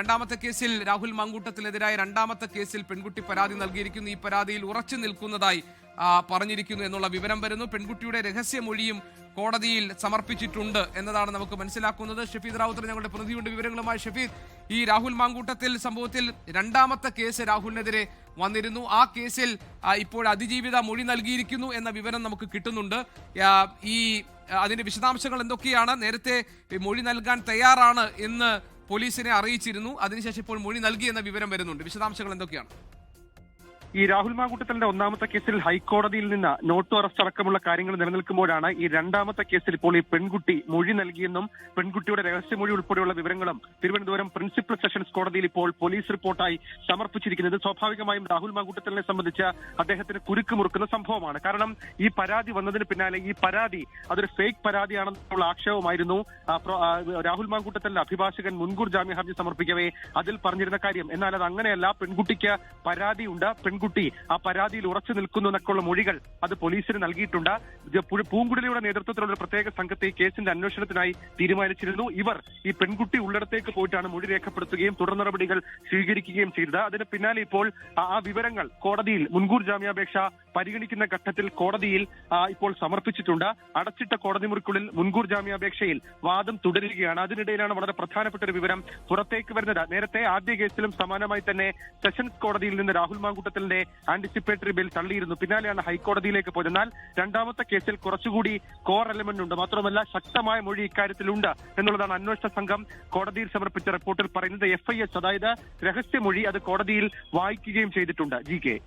രണ്ടാമത്തെ കേസിൽ രാഹുൽ മങ്കൂട്ടത്തിനെതിരായ രണ്ടാമത്തെ കേസിൽ പെൺകുട്ടി പരാതി നൽകിയിരിക്കുന്നു. ഈ പരാതിയിൽ ഉറച്ചു നിൽക്കുന്നതായി പറഞ്ഞിരിക്കുന്നു എന്നുള്ള വിവരം വരുന്നു. പെൺകുട്ടിയുടെ രഹസ്യമൊഴിയും കോടതിയിൽ സമർപ്പിച്ചിട്ടുണ്ട് എന്നതാണ് നമുക്ക് മനസ്സിലാക്കുന്നത്. ഷഫീദ് റാവുത്തർ ഞങ്ങളുടെ പ്രതിയുണ്ട് വിവരങ്ങളുമായി ഷഫീദ് ഈ രാഹുൽ മാങ്കൂട്ടത്തിൽ സംഭവത്തിൽ രണ്ടാമത്തെ കേസ് രാഹുലിനെതിരെ വന്നിരുന്നു. ആ കേസിൽ ഇപ്പോൾ അതിജീവിത മൊഴി നൽകിയിരിക്കുന്നു എന്ന വിവരം നമുക്ക് കിട്ടുന്നുണ്ട്. ഈ അതിന്റെ വിശദാംശങ്ങൾ എന്തൊക്കെയാണ്? നേരത്തെ മൊഴി നൽകാൻ തയ്യാറാണ് എന്ന് പോലീസിനെ അറിയിച്ചിരുന്നു. അതിനുശേഷം ഇപ്പോൾ മൊഴി നൽകി എന്ന വിവരം വരുന്നുണ്ട്. വിശദാംശങ്ങൾ എന്തൊക്കെയാണ്? ഈ രാഹുൽ മാങ്കൂട്ടത്തലിന്റെ ഒന്നാമത്തെ കേസിൽ ഹൈക്കോടതിയിൽ നിന്ന് നോട്ടു അറസ്റ്റ് അടക്കമുള്ള കാര്യങ്ങൾ നിലനിൽക്കുമ്പോഴാണ് ഈ രണ്ടാമത്തെ കേസിൽ ഇപ്പോൾ ഈ പെൺകുട്ടി മൊഴി നൽകിയെന്നും പെൺകുട്ടിയുടെ രഹസ്യമൊഴി ഉൾപ്പെടെയുള്ള വിവരങ്ങളും തിരുവനന്തപുരം പ്രിൻസിപ്പൽ സെഷൻസ് കോടതിയിൽ ഇപ്പോൾ പോലീസ് റിപ്പോർട്ടായി സമർപ്പിച്ചിരിക്കുന്നത്. സ്വാഭാവികമായും രാഹുൽ മാങ്കൂട്ടത്തലിനെ സംബന്ധിച്ച് അദ്ദേഹത്തിന് കുരുക്ക് മുറുക്കുന്ന സംഭവമാണ്. കാരണം ഈ പരാതി വന്നതിന് പിന്നാലെ ഈ പരാതി അതൊരു ഫേക്ക് പരാതിയാണെന്നുള്ള ആക്ഷേപമായിരുന്നു. രാഹുൽ മാങ്കൂട്ടത്തലിന്റെ അഭിഭാഷകൻ മുൻകൂർ ജാമ്യ ഹർജി സമർപ്പിക്കവേ അതിൽ പറഞ്ഞിരുന്ന കാര്യം. എന്നാൽ അത് അങ്ങനെയല്ല. പെൺകുട്ടിക്ക് പരാതിയുണ്ട്. പെൺകുട്ടി ആ പരാതിയിൽ ഉറച്ചു നിൽക്കുന്നു എന്നൊക്കെയുള്ള മൊഴികൾ അത് പോലീസിന് നൽകിയിട്ടുണ്ട്. പൂങ്കുടലിയുടെ നേതൃത്വത്തിലുള്ള പ്രത്യേക സംഘത്തെ കേസിന്റെ അന്വേഷണത്തിനായി തീരുമാനിച്ചിരുന്നു. ഇവർ ഈ പെൺകുട്ടി ഉള്ളിടത്തേക്ക് പോയിട്ടാണ് മൊഴി രേഖപ്പെടുത്തുകയും തുടർ നടപടികൾ സ്വീകരിക്കുകയും ചെയ്തത്. അതിന് പിന്നാലെ ഇപ്പോൾ ആ വിവരങ്ങൾ കോടതിയിൽ മുൻകൂർ ജാമ്യാപേക്ഷ പരിഗണിക്കുന്ന ഘട്ടത്തിൽ കോടതിയിൽ ഇപ്പോൾ സമർപ്പിച്ചിട്ടുണ്ട്. അടച്ചിട്ട കോടതി മുറിക്കുള്ളിൽ മുൻകൂർ ജാമ്യാപേക്ഷയിൽ വാദം തുടരുകയാണ്. അതിനിടയിലാണ് വളരെ പ്രധാനപ്പെട്ട ഒരു വിവരം പുറത്തേക്ക് വരുന്നത്. നേരത്തെ ആദ്യ കേസിലും സമാനമായി തന്നെ സെഷൻസ് കോടതിയിൽ നിന്ന് രാഹുൽ മാങ്കൂട്ടത്തിന്റെ ആന്റിസിപ്പേറ്ററി ബിൽ തള്ളിയിരുന്നു. പിന്നാലെയാണ് ഹൈക്കോടതിയിലേക്ക് പോയത്. എന്നാൽ രണ്ടാമത്തെ കേസിൽ കുറച്ചുകൂടി കോർ എലമെന്റ് ഉണ്ട്. മാത്രമല്ല ശക്തമായ മൊഴി ഇക്കാര്യത്തിലുണ്ട് എന്നുള്ളതാണ് അന്വേഷണ സംഘം കോടതിയിൽ സമർപ്പിച്ച റിപ്പോർട്ടിൽ പറയുന്നത്. എഫ് ഐ എസ് അതായത് രഹസ്യമൊഴി അത് കോടതിയിൽ വായിക്കുകയും ചെയ്തിട്ടുണ്ട്. G K